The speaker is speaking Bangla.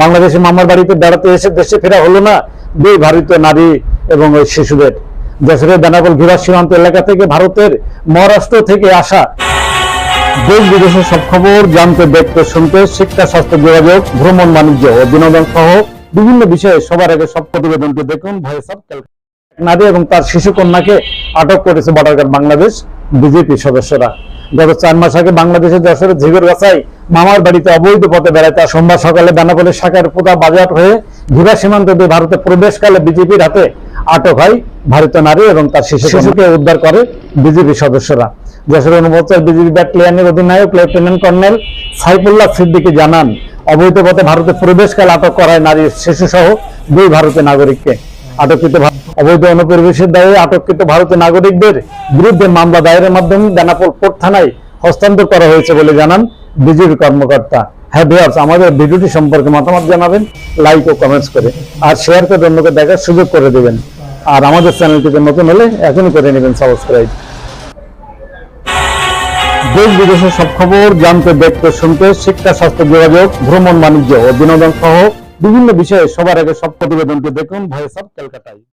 বাংলাদেশে মামার বাড়িতে বেড়াতে এসে দেশে ফেরা হলো না দুই ভারতীয় নারী এবং ওই শিশুদের। দেশের বেনাপোল ঘিরা সীমান্ত এলাকা থেকে ভারতের মহারাষ্ট্র থেকে আসা দেশ বিদেশের সব খবর জানতে, দেখতে, শুনতে, শিক্ষা, স্বাস্থ্য, যোগাযোগ, ভ্রমণ, বাণিজ্য ও বিনোদন সহ বিভিন্ন বিষয়ে সবার আগে সব প্রতিবেদনটি দেখুন ভয়েস অফ নারী এবং তার শিশু কন্যাকে আটক করেছে বর্ডারঘাট বাংলাদেশ বিজেপি সদস্যরা। গত চার মাস আগে বাংলাদেশের যশোরের ঝিগর গাছায় মামার বাড়িতে অবৈধ পথে বেড়াতে সোমবার সকালে বেনাপোলের শাখার পোতা বাজার হয়ে ঘিরা সীমান্ত দিয়ে ভারতে প্রবেশকালে বিজেপির হাতে আটক হয় ভারতীয় নারী এবং তার শিশু শিশুকে উদ্ধার করে বিজেপি সদস্যরা। যশোর অনুভূত বিজেপি ব্যাটালিয়নের অধিনায়ক লেফটেন্যান্ট কর্নেল সাইফুল্লাহ সিদ্দিকী জানান অবৈধ পথে ভারতে প্রবেশকালে আটক করায় নারী শিশু সহ দুই ভারতীয় নাগরিককে। আটককৃত অবৈধ অনুপ্রবেশের দায়ে আটককৃত ভারতীয় নাগরিকদের বিরুদ্ধে মামলা দায়েরের মাধ্যমে বেনাপোল কোর্ট থানায় হস্তান্তর করা হয়েছে বলে জানান বিজেপি কর্মকর্তা হ্যাঁ ভিউয়ার্স আমাদের ভিডিওটি সম্পর্কে মতামত জানাবেন লাইক ও কমেন্টস করে, আর শেয়ার করে অন্যকে দেখার সুযোগ করে দেবেন। আর আমাদের চ্যানেলটিতে নতুন হলে এখনই করে নেবেন সাবস্ক্রাইব দেশ বিদেশের সব খবর, জানতে, দেখতে, শুনতে, শিক্ষা, স্বাস্থ্য, যোগাযোগ, ভ্রমণ, বাণিজ্য ও বিনোদন সহ বিভিন্ন বিষয়ে সবার আগে সব প্রতিবেদনটি দেখুন। Voice of ক্যালকাটায়